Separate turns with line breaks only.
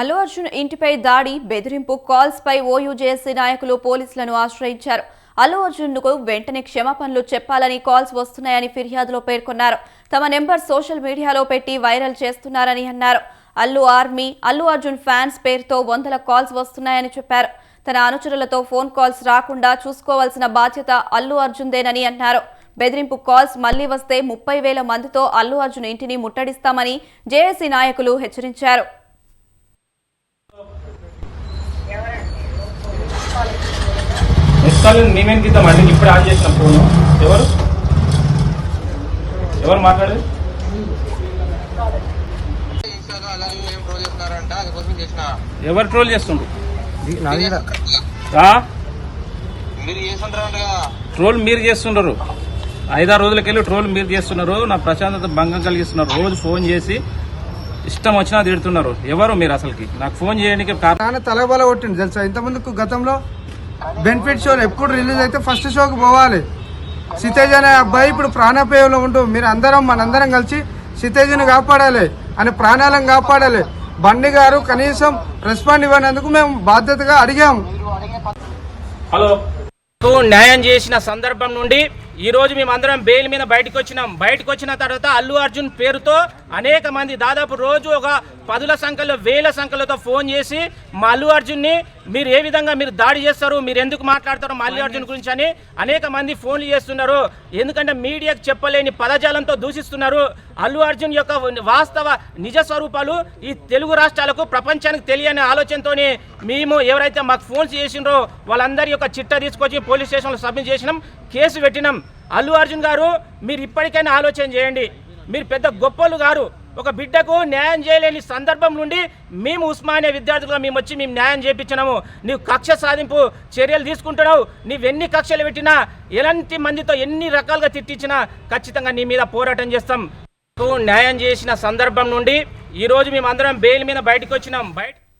అల్లు అర్జున్ ఇంటిపై దాడి బెదిరింపు కాల్స్ పై ఓయూజేఎస్సీ నాయకులు పోలీసులను ఆశ్రయించారు. అల్లు అర్జున్కు వెంటనే క్షమాపణలు చెప్పాలని కాల్స్ వస్తున్నాయని ఫిర్యాదులో పేర్కొన్నారు. తమ నెంబర్ సోషల్ మీడియాలో పెట్టి వైరల్ చేస్తున్నారని అన్నారు. అల్లు ఆర్మీ అల్లు అర్జున్ ఫ్యాన్స్ పేరుతో వందల కాల్స్ వస్తున్నాయని చెప్పారు. తన అనుచరులతో ఫోన్ కాల్స్ రాకుండా చూసుకోవాల్సిన బాధ్యత అల్లు అర్జున్దేనని అన్నారు. బెదిరింపు కాల్స్ మళ్ళీ వస్తే ముప్పై వేల మందితో అల్లు అర్జున్ ఇంటిని ముట్టడిస్తామని జేఏసీ నాయకులు హెచ్చరించారు.
మిస్కాల్ మేమేం తీద్దామండి ఇప్పుడు ఆన్ చేసిన ఫోన్. ఎవరు? ఎవరు మాట్లాడేది? ఎవరు ట్రోల్ చేస్తుండ్రు? ట్రోల్ మీరు చేస్తున్నారు ఐదారు రోజులకెళ్ళి ట్రోల్ మీరు చేస్తున్నారు. నా ప్రశాంతత భంగం కలిగిస్తున్నారు. రోజు ఫోన్ చేసి ఇష్టం వచ్చినా తిడుతున్నారు. ఎవరు మీరు అసలుకి? నాకు ఫోన్ చేయడానికి
తలబల కొట్టింది తెలుసా? ఇంతకుముందుకు గతంలో బెనిఫిట్ షో ఎప్పుడు రిలీజ్ అయితే ఫస్ట్ షోకి పోవాలి. సితేజ్ అనే అబ్బాయి ఇప్పుడు ప్రాణాపాయంలో ఉంటూ మీరు అందరం మనందరం కలిసి సితేజ్ని కాపాడాలి అని ప్రాణాలను కాపాడాలి. బండి గారు కనీసం రెస్పాండ్ ఇవ్వనందుకు మేము బాధ్యతగా అడిగాము
హలో. న్యాయం చేసిన సందర్భం నుండి ఈ రోజు మేమందరం బెయిల్ మీద బయటకు వచ్చినాం. బయటకు వచ్చిన తర్వాత అల్లు అర్జున్ పేరుతో అనేక మంది దాదాపు రోజు ఒక పదుల సంఖ్యలో వేల సంఖ్యలతో ఫోన్ చేసి మా అల్లు అర్జున్ని మీరు ఏ విధంగా మీరు దాడి చేస్తారు మీరు ఎందుకు మాట్లాడతారు మా అల్లు అర్జున్ గురించి అని అనేక మంది ఫోన్లు చేస్తున్నారు. ఎందుకంటే మీడియాకు చెప్పలేని పదజాలంతో దూషిస్తున్నారు. అల్లు అర్జున్ యొక్క వాస్తవ నిజ స్వరూపాలు ఈ తెలుగు రాష్ట్రాలకు ప్రపంచానికి తెలియని ఆలోచనతోనే మేము ఎవరైతే మాకు ఫోన్స్ చేసిండ్రో వాళ్ళందరి యొక్క చిట్టా తీసుకొచ్చి పోలీస్ స్టేషన్లో సబ్మిట్ చేసినాం కేసు పెట్టినాం. అల్లు అర్జున్ గారు మీరు ఇప్పటికైనా ఆలోచన చేయండి. మీరు పెద్ద గొప్పలు గారు ఒక బిడ్డకు న్యాయం చేయలేని సందర్భం నుండి మేము ఉస్మానియా విద్యార్థులుగా మేము వచ్చి మేము న్యాయం చేయించినాము నీవు కక్ష సాధింపు చర్యలు తీసుకుంటున్నావు. నీవెన్ని కక్షలు పెట్టినా ఎలాంటి మందితో ఎన్ని రకాలుగా తిట్టించినా ఖచ్చితంగా నీ మీద పోరాటం చేస్తాం. న్యాయం చేసిన సందర్భం నుండి ఈరోజు మేమందరం బెయిల్ మీద బయటకు వచ్చినాం. బయట